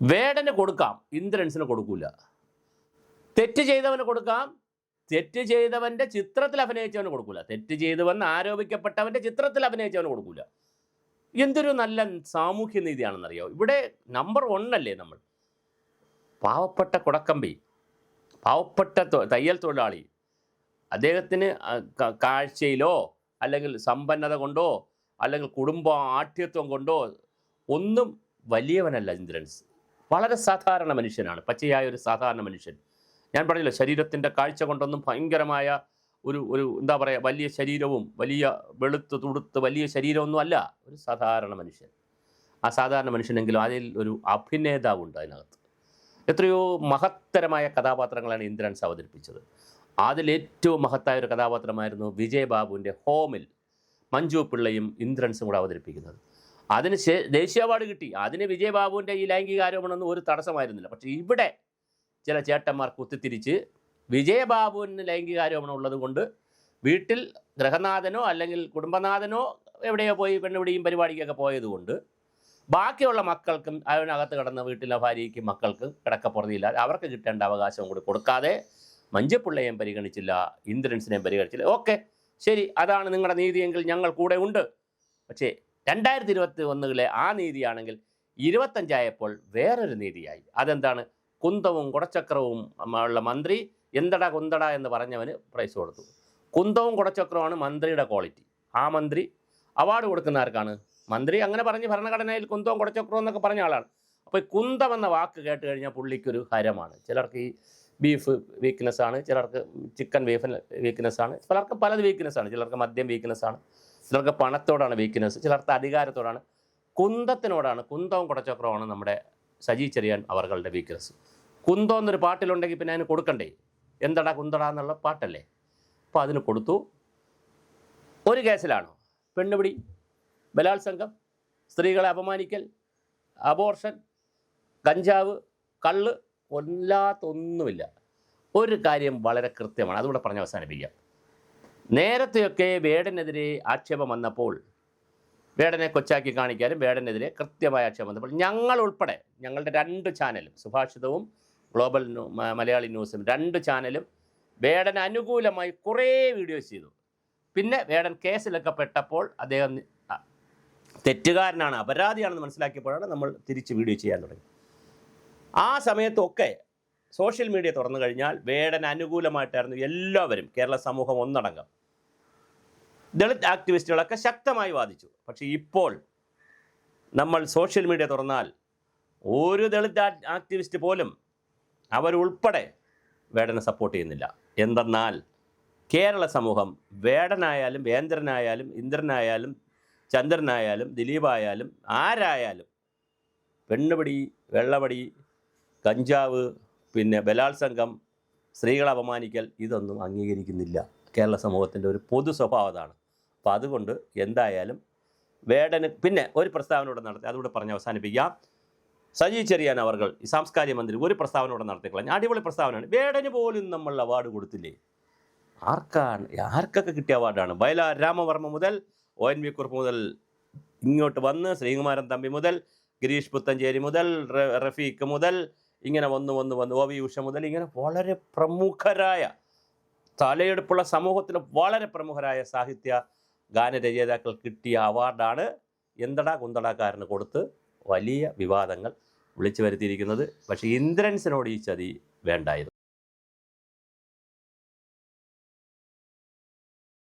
വേടന് കൊടുക്കാം. ഇന്ദ്രൻസിന് കൊടുക്കൂല. തെറ്റ് ചെയ്തവന് കൊടുക്കാം. തെറ്റ് ചെയ്തവന്റെ ചിത്രത്തിൽ അഭിനയിച്ചവന് കൊടുക്കൂല. തെറ്റ് ചെയ്തുവെന്ന് ആരോപിക്കപ്പെട്ടവന്റെ ചിത്രത്തിൽ അഭിനയിച്ചവന് കൊടുക്കൂല. എന്തൊരു നല്ല സാമൂഹ്യ നീതിയാണെന്നറിയോ? ഇവിടെ നമ്പർ അല്ലേ നമ്മൾ. പാവപ്പെട്ട കുടക്കമ്പി പാവപ്പെട്ട തയ്യൽ തൊഴിലാളി അദ്ദേഹത്തിന് കാഴ്ചയിലോ അല്ലെങ്കിൽ സമ്പന്നത കൊണ്ടോ അല്ലെങ്കിൽ കുടുംബ ആഠ്യത്വം കൊണ്ടോ ഒന്നും വലിയവനല്ല ഇന്ദ്രൻസ്. വളരെ സാധാരണ മനുഷ്യനാണ് പച്ചയായ ഒരു സാധാരണ മനുഷ്യൻ. ഞാൻ പറഞ്ഞല്ലോ ശരീരത്തിന്റെ കാഴ്ച കൊണ്ടൊന്നും ഭയങ്കരമായ ഒരു ഒരു എന്താ പറയുക വലിയ ശരീരവും വലിയ വെളുത്ത് തുടുത്ത് വലിയ ശരീരമൊന്നും അല്ല. ഒരു സാധാരണ മനുഷ്യൻ. ആ സാധാരണ മനുഷ്യനെങ്കിലും അതിൽ ഒരു അഭിനേതാവുണ്ട് അതിനകത്ത്. എത്രയോ മഹത്തരമായ കഥാപാത്രങ്ങളാണ് ഇന്ദ്രൻസ് അവതരിപ്പിച്ചത്. അതിൽ ഏറ്റവും മഹത്തായ ഒരു കഥാപാത്രമായിരുന്നു വിജയബാബുവിന്റെ ഹോമിൽ മഞ്ജു പിള്ളയും ഇന്ദ്രൻസും കൂടെ അവതരിപ്പിക്കുന്നത്. അതിന് ദേശീയ അവാർഡ് കിട്ടി. അതിന് വിജയബാബുവിന്റെ ഈ ലൈംഗിക ആരോപണമൊന്നും ഒരു തടസ്സമായിരുന്നില്ല. പക്ഷേ ഇവിടെ ചില ചേട്ടന്മാർ കുത്തിത്തിരിച്ച് വിജയബാബുവിന് ലൈംഗിക ആരോപണം ഉള്ളത് കൊണ്ട് വീട്ടിൽ ഗൃഹനാഥനോ അല്ലെങ്കിൽ കുടുംബനാഥനോ എവിടെയോ പോയി പെണ്ണുപിടിയും പരിപാടിക്കൊക്കെ പോയതുകൊണ്ട് ബാക്കിയുള്ള മക്കൾക്കും അതിനകത്ത് കിടന്ന വീട്ടിലെ ഭാര്യയ്ക്കും മക്കൾക്കും കിടക്കപ്പുറതിയില്ല. അവർക്ക് കിട്ടേണ്ട അവകാശം കൂടി കൊടുക്കാതെ മഞ്ചപ്പിള്ളയെയും പരിഗണിച്ചില്ല ഇന്ദ്രൻസിനെയും പരിഗണിച്ചില്ല. ഓക്കെ ശരി. അതാണ് നിങ്ങളുടെ നീതിയെങ്കിൽ ഞങ്ങൾ കൂടെ ഉണ്ട്. പക്ഷേ രണ്ടായിരത്തി ഇരുപത്തി ഒന്നുകളിലെ ആ നീതിയാണെങ്കിൽ ഇരുപത്തഞ്ചായപ്പോൾ വേറൊരു നീതിയായി. അതെന്താണ്? കുന്തവും കുടച്ചക്രവും ഉള്ള മന്ത്രി എന്തട കുന്തട എന്ന് പറഞ്ഞവന് പ്രൈസ് കൊടുത്തു. കുന്തവും കുടച്ചക്രവുമാണ് മന്ത്രിയുടെ ക്വാളിറ്റി ആ മന്ത്രി അവാർഡ് കൊടുക്കുന്ന ആർക്കാണ്? മന്ത്രി അങ്ങനെ പറഞ്ഞ് ഭരണഘടനയിൽ കുന്തവും കുടച്ചക്രവും എന്നൊക്കെ പറഞ്ഞ ആളാണ്. അപ്പോൾ കുന്തം എന്ന വാക്ക് കേട്ട് കഴിഞ്ഞാൽ പുള്ളിക്കൊരു ഹരമാണ്. ചിലർക്ക് ഈ ബീഫ് വീക്ക്നെസ്സാണ് ചിലർക്ക് ചിക്കൻ ബീഫിന് വീക്ക്നെസ്സാണ് പലർക്കും പലത് വീക്ക്നെസ്സാണ് ചിലർക്ക് മദ്യം വീക്ക്നെസ് ആണ്. ചിലർക്ക് പണത്തോടാണ് വീക്ക്നെസ് ചിലർക്ക് അധികാരത്തോടാണ്. കുന്തത്തിനോടാണ് കുന്തവും കുടച്ചക്രവുമാണ് നമ്മുടെ സജി ചെറിയാൻ അവർകളുടെ വീക്ക്നെസ് കുന്തം എന്നൊരു പാട്ടിലുണ്ടെങ്കിൽ പിന്നെ അതിന് കൊടുക്കണ്ടേ? എന്തടാ കുന്തടാ എന്നുള്ള പാട്ടല്ലേ? അപ്പോൾ അതിന് കൊടുത്തു. ഒരു കേസിലാണോ? പെണ്ണുപിടി ബലാത്സംഗം സ്ത്രീകളെ അപമാനിക്കൽ അബോർഷൻ കഞ്ചാവ് കള്ള് കൊല്ലാത്തൊന്നുമില്ല. ഒരു കാര്യം വളരെ കൃത്യമാണ്. അതുകൂടെ പറഞ്ഞ് അവസാനിപ്പിക്കാം. നേരത്തെയൊക്കെ വേടനെതിരെ ആക്ഷേപം വന്നപ്പോൾ വേടനെ കൊച്ചാക്കി കാണിക്കാനും വേടനെതിരെ കൃത്യമായ ആക്ഷേപം വന്നപ്പോൾ ഞങ്ങൾ ഉൾപ്പെടെ ഞങ്ങളുടെ രണ്ട് ചാനലും സുഭാഷിതവും ഗ്ലോബൽ മലയാളി ന്യൂസും രണ്ട് ചാനലും വേടന അനുകൂലമായി കുറേ വീഡിയോസ് ചെയ്തു. പിന്നെ വേടൻ കേസിലൊക്കെ പെട്ടപ്പോൾ അദ്ദേഹം തെറ്റുകാരനാണ് അപരാധിയാണെന്ന് മനസ്സിലാക്കിയപ്പോഴാണ് നമ്മൾ തിരിച്ച് വീഡിയോ ചെയ്യാൻ തുടങ്ങി. ആ സമയത്തൊക്കെ സോഷ്യൽ മീഡിയ തുറന്നു കഴിഞ്ഞാൽ വേടന് അനുകൂലമായിട്ടായിരുന്നു എല്ലാവരും കേരള സമൂഹം ഒന്നടങ്കം. ദളിത് ആക്ടിവിസ്റ്റുകളൊക്കെ ശക്തമായി വാദിച്ചു. പക്ഷേ ഇപ്പോൾ നമ്മൾ സോഷ്യൽ മീഡിയ തുറന്നാൽ ഒരു ദളിത് ആക്ടിവിസ്റ്റ് പോലും അവരുൾപ്പെടെ വേടനെ സപ്പോർട്ട് ചെയ്യുന്നില്ല. എന്തെന്നാൽ കേരള സമൂഹം വേടനായാലും വേന്ദ്രനായാലും ഇന്ദ്രനായാലും ചന്ദ്രനായാലും ദിലീപായാലും ആരായാലും പെണ്ണുപടി വെള്ളപടി കഞ്ചാവ് പിന്നെ ബലാത്സംഗം സ്ത്രീകളെ അപമാനിക്കൽ ഇതൊന്നും അംഗീകരിക്കുന്നില്ല. കേരള സമൂഹത്തിന്റെ ഒരു പൊതു സ്വഭാവം അപ്പോൾ അതുകൊണ്ട് എന്തായാലും വേടന് പിന്നെ ഒരു പ്രസ്താവന ഇവിടെ നടത്തി അതുകൂടെ പറഞ്ഞ് അവസാനിപ്പിക്കാം. സജി ചെറിയാൻ അവർകൾ ഈ സാംസ്കാരിക മന്ത്രി ഒരു പ്രസ്താവന ഇവിടെ നടത്തിക്കളഞ്ഞു അടിപൊളി പ്രസ്താവനയാണ്. വേടന് പോലും നമ്മൾ അവാർഡ് കൊടുത്തില്ലേ? ആർക്കാണ് ആർക്കൊക്കെ കിട്ടിയ അവാർഡാണ് വയലാർ രാമവർമ്മ മുതൽ ഒ എൻ വി കുറുപ്പ് മുതൽ ഇങ്ങോട്ട് വന്ന് ശ്രീകുമാരൻ തമ്പി മുതൽ ഗിരീഷ് പുത്തഞ്ചേരി മുതൽ റഫീഖ് മുതൽ ഇങ്ങനെ വന്ന് വന്ന് വന്ന്. ഒ വി ഉഷ മുതൽ ഇങ്ങനെ വളരെ പ്രമുഖരായ തലയെടുപ്പുള്ള സമൂഹത്തിൽ വളരെ പ്രമുഖരായ സാഹിത്യ ഗാനരചയിതാക്കൾ കിട്ടിയ അവാർഡാണ് എന്തടാ കുന്തടാക്കാരന് കൊടുത്ത് വലിയ വിവാദങ്ങൾ വിളിച്ചു വരുത്തിയിരിക്കുന്നത്. പക്ഷേ ഇന്ദ്രൻസിനോട് ഈ ചതി വേണ്ടായിരുന്നു.